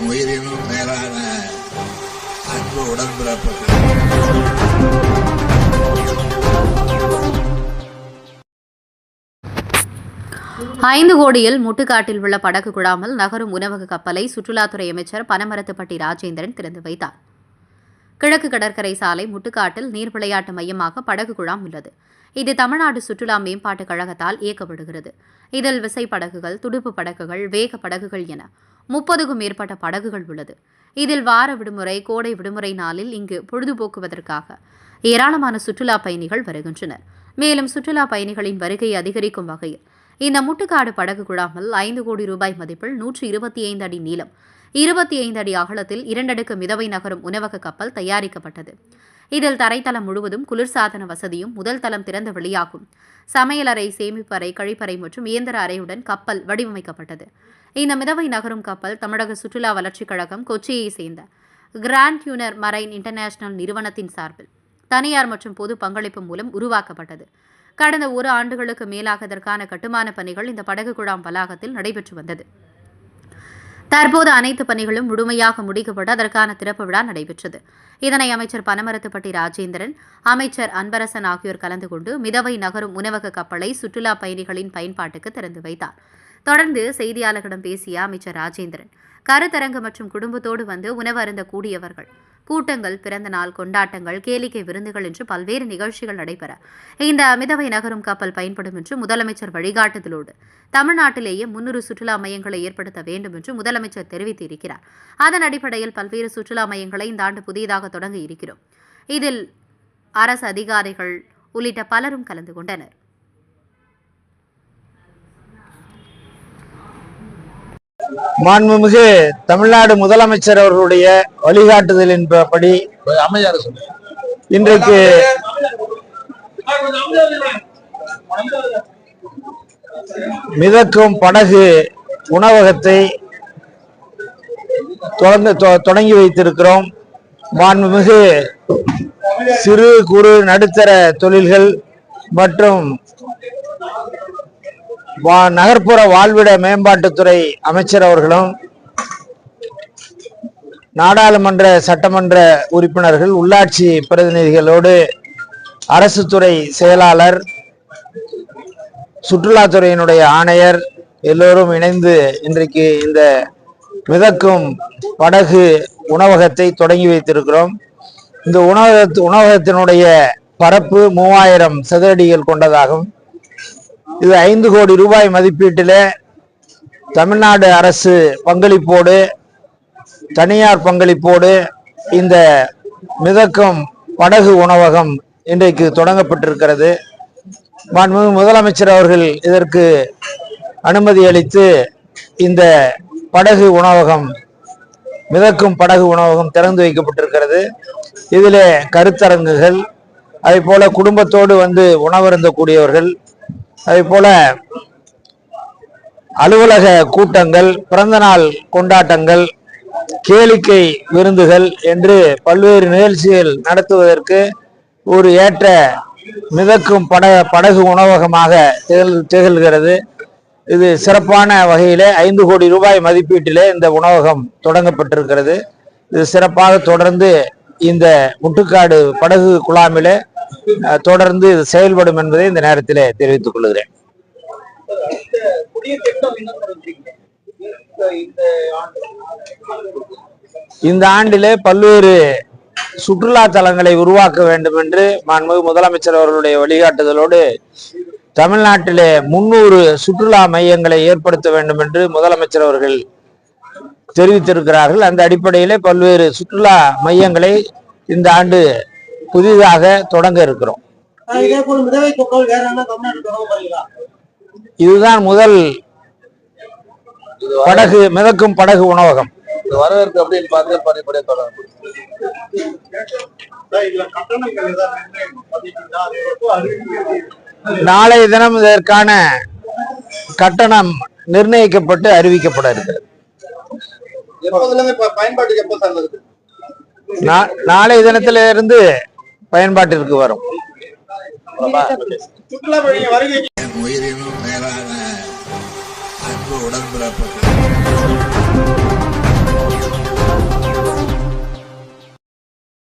உயிரினும் மேலான அன்பு உடன்பிறப்புகள். ஐந்து கோடியில் முட்டுக்காட்டில் உள்ள படகு குழாமல் நகரும் உணவக கப்பலை சுற்றுலாத்துறை அமைச்சர் பனமரத்துப்பட்டி ராஜேந்திரன் திறந்து வைத்தார். கிழக்கு கடற்கரை சாலை முட்டுக்காட்டில் நீர் விளையாட்டு மையமாக படகு குழாம் உள்ளது. இது தமிழ்நாடு சுற்றுலா மேம்பாட்டுக் கழகத்தால் இயக்கப்படுகிறது. இதில் விசை படகுகள் துடுப்பு படகுகள் வேக படகுகள் என முப்பதுக்கும் மேற்பட்ட படகுகள் உள்ளது. இதில் வார விடுமுறை கோடை விடுமுறை நாளில் இங்கு பொழுதுபோக்குவதற்காக ஏராளமான சுற்றுலா பயணிகள் வருகின்றனர். மேலும் சுற்றுலா பயணிகளின் வருகை அதிகரிக்கும் வகையில் இந்த முட்டுக்காடு படகு குழாமல் ஐந்து கோடி ரூபாய் மதிப்பில் நூற்றி இருபத்தி ஐந்து அடி நீளம் இருபத்தி ஐந்து அடி அகலத்தில் இரண்டடுக்கு மிதவை நகரும் உணவக கப்பல் தயாரிக்கப்பட்டது. இதில் தரைத்தளம் முழுவதும் குளிர்சாதன வசதியும் முதல் தளம் திறந்த வெளியாகும். சமையலறை சேமிப்பறை கழிப்பறை மற்றும் இயந்திர அறையுடன் கப்பல் வடிவமைக்கப்பட்டது. இந்த மிதவை நகரும் கப்பல் தமிழக சுற்றுலா வளர்ச்சிக் கழகம் கொச்சியை சேர்ந்த கிராண்ட் யூனர் மரைன் இன்டர்நேஷனல் நிறுவனத்தின் சார்பில் தனியார் மற்றும் பொது பங்களிப்பு மூலம் உருவாக்கப்பட்டது. கடந்த ஒரு ஆண்டுகளுக்கு மேலாக இதற்கான கட்டுமான பணிகள் இந்த படகு குழாம் வளாகத்தில் நடைபெற்று வந்தது. தற்போது அனைத்து பணிகளும் முழுமையாக முடிக்கப்பட்டு அதற்கான திறப்பு விழா நடைபெற்றது. இதனை அமைச்சர் பனமரத்துப்பட்டி ராஜேந்திரன் அமைச்சர் அன்பரசன் ஆகியோர் கலந்து கொண்டு மிதவை நகரும் உணவக கப்பலை சுற்றுலா பயணிகளின் பயன்பாட்டுக்கு திறந்து வைத்தார். தொடர்ந்து செய்தியாளர்களிடம் பேசிய அமைச்சர் ராஜேந்திரன் கருத்தரங்கு மற்றும் குடும்பத்தோடு வந்து உணவு அருந்த கூடியவர்கள் கூட்டங்கள் பிறந்த நாள் கொண்டாட்டங்கள் கேளிக்கை விருந்துகள் என்று பல்வேறு நிகழ்ச்சிகள் நடைபெற இந்த மிதவை நகரும் கப்பல் பயன்படும் என்று முதலமைச்சர் வழிகாட்டுதலோடு தமிழ்நாட்டிலேயே முன்னூறு சுற்றுலா மையங்களை ஏற்படுத்த வேண்டும் என்று முதலமைச்சர் தெரிவித்திருக்கிறார். அதன் அடிப்படையில் பல்வேறு சுற்றுலா மையங்களை இந்த ஆண்டு புதியதாக தொடங்க இருக்கிறோம். இதில் அரசு அதிகாரிகள் உள்ளிட்ட பலரும் கலந்து கொண்டனர். மாண்புமிகு தமிழ்நாடு முதலமைச்சர் அவர்களுடைய வழிகாட்டுதலின்படி அமைதியாக சொல்லு இன்றைக்கு மிதக்கும் படகு உணவகத்தை தொடர்ந்து தொடங்கி வைத்திருக்கிறோம். மாண்புமிகு சிறு குறு நடுத்தர தொழில்கள் மற்றும் நகர்ப்புற வாழ்விட மேம்பாட்டுத்துறை அமைச்சர் அவர்களும் நாடாளுமன்ற சட்டமன்ற உறுப்பினர்கள் உள்ளாட்சி பிரதிநிதிகளோடு அரசு துறை செயலாளர் சுற்றுலாத்துறையினுடைய ஆணையர் எல்லோரும் இணைந்து இன்றைக்கு இந்த மிதக்கும் படகு உணவகத்தை தொடங்கி வைத்திருக்கிறோம். இந்த உணவக உணவகத்தினுடைய பரப்பு மூவாயிரம் சதுரடிகள் கொண்டதாகும். இது ஐந்து கோடி ரூபாய் மதிப்பீட்டில் தமிழ்நாடு அரசு பங்களிப்போடு தனியார் பங்களிப்போடு இந்த மிதக்கும் படகு உணவகம் இன்றைக்கு தொடங்கப்பட்டிருக்கிறது. மாண்புமிகு முதலமைச்சர் அவர்கள் இதற்கு அனுமதி அளித்து இந்த படகு உணவகம் மிதக்கும் படகு உணவகம் திறந்து வைக்கப்பட்டிருக்கிறது. இதிலே கருத்தரங்குகள் அதே போல குடும்பத்தோடு வந்து உணவருந்தக்கூடியவர்கள் அதே போல அலுவலக கூட்டங்கள் பிறந்தநாள் கொண்டாட்டங்கள் கேளிக்கை விருந்துகள் என்று பல்வேறு நிகழ்ச்சிகள் நடத்துவதற்கு ஒரு ஏற்ற மிதக்கும் பட படகு உணவகமாக திகழ் திகழ்கிறது. இது சிறப்பான வகையிலே ஐந்து கோடி ரூபாய் மதிப்பீட்டிலே இந்த உணவகம் தொடங்கப்பட்டிருக்கிறது. இது சிறப்பாக தொடர்ந்து இந்த முட்டுக்காடு படகு குழாமிலே தொடர்ந்து செயல்படும் என்பதை இந்த நேரத்திலே தெரிவித்துக் கொள்கிறேன். இந்த இந்த ஆண்டிலே பல்வேறு சுற்றுலா தலங்களை உருவாக்க வேண்டும் என்று மாண்புமிகு முதலமைச்சர் அவர்களுடைய வழிகாட்டுதலோடு தமிழ்நாட்டிலே முன்னூறு சுற்றுலா மையங்களை ஏற்படுத்த வேண்டும் என்று முதலமைச்சர் அவர்கள் தெரிவித்திருக்கிறார்கள். அந்த அடிப்படையிலே பல்வேறு சுற்றுலா மையங்களை இந்த ஆண்டு புதிதாக தொடங்க இருக்கிறோம். இதுதான் முதல் படகு மிதக்கும் படகு உணவகம். அப்படின்னு பார்த்து படிப்படியாக தொடரும் நாளைய தினம் இதற்கான கட்டணம் நிர்ணயிக்கப்பட்டு அறிவிக்கப்பட இருக்கிறது. நாளைய தினத்தில இருந்து பயன்பாட்டிற்கு வரும். சுற்றுலா பயணிகள் வருகை என் உயிரினும் மேலான அன்பு உடன்பிறப்புகள்.